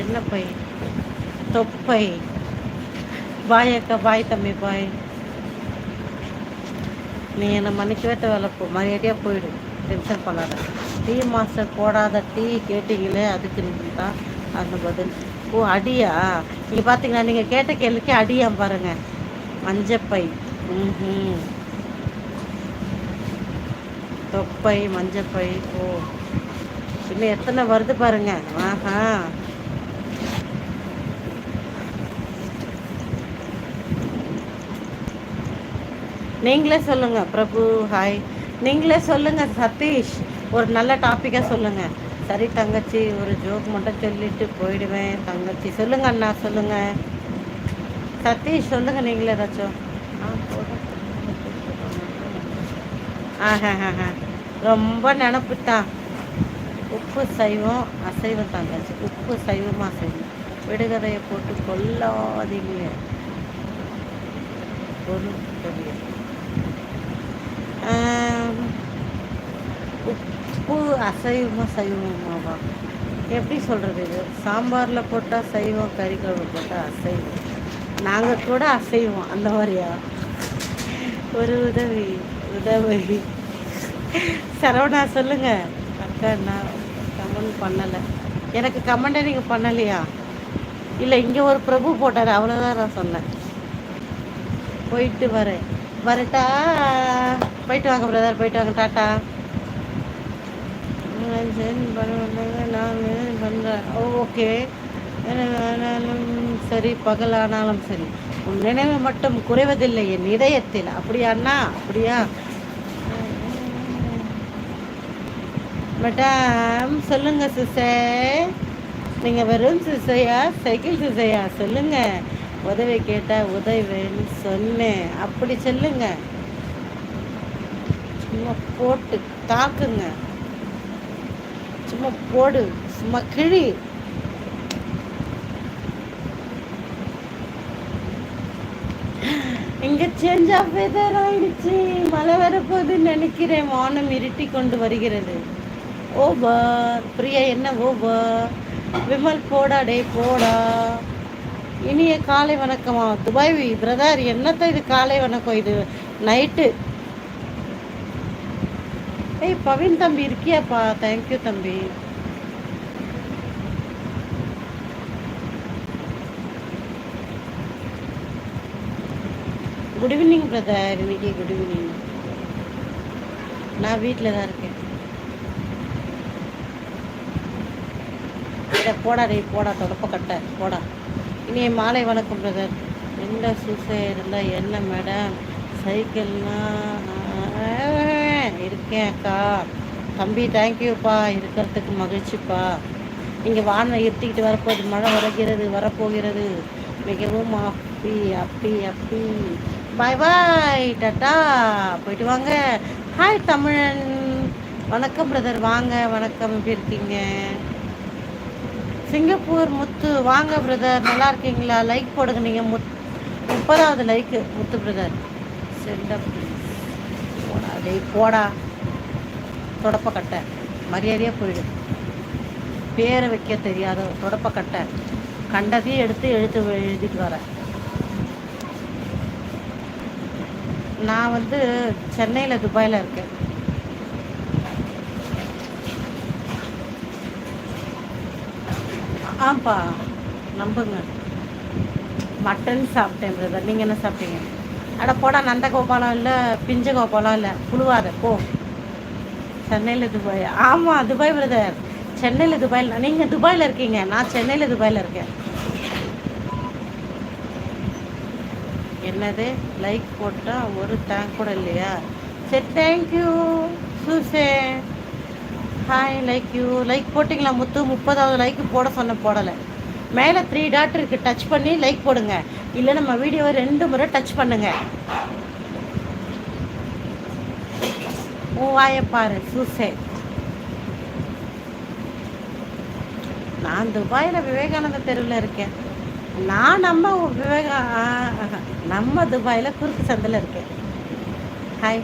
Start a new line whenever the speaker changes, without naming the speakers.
என்ன பை தொப்பை. பாய் அக்கா பாய் தம்பி பாய் நீ என்னை மன்னிக்கவே தேவையில்ல போ. மரியாதையாக போயிடு. டென்ஷன் பண்ணாத. டீ மாஸ்டர் போடாத டீ கேட்டிங்களே அதுக்கு தான் அந்த பதில். ஓ அடியா? நீங்கள் பார்த்தீங்கன்னா நீங்கள் கேட்ட கேள்விக்கு அடியா பாருங்கள் மஞ்சப்பை. ம் தொப்பை மஞ்சப்பை. ஓ. இன்னும் எத்தனை வருது பாருங்க. ஆஹா. நீங்களே சொல்லுங்கள் பிரபு ஹாய் நீங்களே சொல்லுங்கள் சதீஷ். ஒரு நல்ல டாப்பிக்காக சொல்லுங்கள் சரி தங்கச்சி ஒரு ஜோக் மட்டும் சொல்லிட்டு போயிடுவேன் தங்கச்சி. சொல்லுங்க அண்ணா சொல்லுங்க. சதீஷ் சொல்லுங்க நீங்களே ஏதாச்சும். ஆஹா ரொம்ப நினப்பு தான் உப்பு சைவம் அசைவம் தங்கச்சி. உப்பு சைவம் அசைவம். விடுகதையை போட்டு கொல்லாதீங்களே பொருள் உப்பு அசைவமாக சைவமாவா எப்படி சொல்கிறது இது? சாம்பாரில் போட்டால் சைவம் கறி குழம்பு போட்டால் அசைவம். நாங்கள் கூட அசைவம் அந்த மாதிரியா? ஒரு உதவி உதவி. சரவணா சொல்லுங்க. அக்கா நான் கமெண்ட் பண்ணலை. எனக்கு கமெண்டை நீங்கள் பண்ணலையா? இல்லை இங்கே ஒரு பிரபு போட்டார் அவ்வளோதான் நான் சொன்னேன். போயிட்டு வரேன். வரட்டா. போயிட்டு வாங்க பிரதர் போயிட்டு வாங்க டாட்டா. நான் பண்ணுறேன் ஓகே. ஆனாலும் சரி பகலானாலும் சரி. உன் நினைவு மட்டும் குறைவதில்லை என் இதயத்தில். அப்படியா அண்ணா அப்படியா? மேடம் சொல்லுங்க சிசே நீங்கள் வெறும் சிசையா சைக்கிள் சிசையா சொல்லுங்க. உதவி கேட்டால் உதவின்னு சொன்னேன். அப்படி சொல்லுங்க. சும்மா போட்டு தாக்குங்க. சும்மா போடு சும்மா கிழி. இங்க சேஞ்ச் ஆஃப் வெதர் ஆயிடுச்சு. மழை வரப்போகுதுன்னு நினைக்கிறேன். வானம் இருட்டி கொண்டு வருகிறது. ஓபர் பிரியா என்ன ஓபா விமல் போடா டே போடா. இனிய காலை வணக்கமா. துபாய் பிரதர் என்னத்த இது காலை வணக்கம்? இது நைட்டு ஏய் பவின் தம்பி இருக்கியாப்பா? தேங்க்யூ தம்பி. குட் ஈவினிங் பிரதர் இன்னைக்கு குட் ஈவினிங் நான் வீட்டில் தான் இருக்கேன். இதை போடா டேய் போடா தொடப்ப கட்ட போடா. இனி மாலை வணக்கம் பிரதர் என்ன சூசை இருந்தால் என்ன மேடம் சைக்கிள்னால் இருக்கேன் அக்கா தம்பி தேங்க்யூப்பா இருக்கிறதுக்கு மகிழ்ச்சிப்பா. இங்கே வானம் இருட்டிக்கிட்டு வரப்போகுது. மழை வருகிறது வரப்போகிறது. மிகவும் அப்பி அப்பி அப்பி பாய் பாய் டாட்டா போயிட்டு வாங்க. ஹாய் தமிழன். வணக்கம் பிரதர் வாங்க. வணக்கம். எப்படி இருக்கீங்க? சிங்கப்பூர் முத்து. வாங்க பிரதர் நல்லா இருக்கீங்களா? லைக் போடுங்க. நீங்கள் முத் முப்பதாவது லைக்கு முத்து பிரதர் சென்டப் போடா. டேய் போடா. தொடப்பக்கட்டை. மரியாதையாக போயிடும் பேரை வைக்க தெரியாத தொடப்பக்கட்டை. கண்டதையும் எடுத்து எழுத்து எழுதிட்டு வரேன் நான் வந்து சென்னையில் துபாயில் இருக்கேன். ஆப்பா நம்புங்க. மட்டன் சாப்பிட்டேன் பிரதர் நீங்கள் என்ன சாப்பிட்டீங்க? அட போடா நந்த கோபாலம் இல்லை பிஞ்ச கோபாலம் இல்லை புழுவாத போ. சென்னையில் துபாய்? ஆமாம் துபாய் பிரதர். சென்னையில் துபாயில் நீங்கள் துபாயில் இருக்கீங்க. நான் சென்னையில் துபாயில் இருக்கேன். என்னது? லைக் போட்டால் ஒரு தேங்க் கூட இல்லையா? சரி தேங்க்யூ சூசே. ஹாய் லைக் யூ லைக் போட்டிங்களா முத்து? முப்பதாவது லைக் போட சொன்ன போடலை. மேலே த்ரீ டாட் இருக்குது டச் பண்ணி லைக் போடுங்க. இல்லை நம்ம வீடியோவை ரெண்டு முறை டச் பண்ணுங்கள் உன் பாரு சூசே. நான் துபாயில் விவேகானந்த தெருவில் இருக்கேன். நான் நம்ம விவேகா நம்ம துபாயில் குறுக்கு சந்தில் இருக்கேன். ஹாய்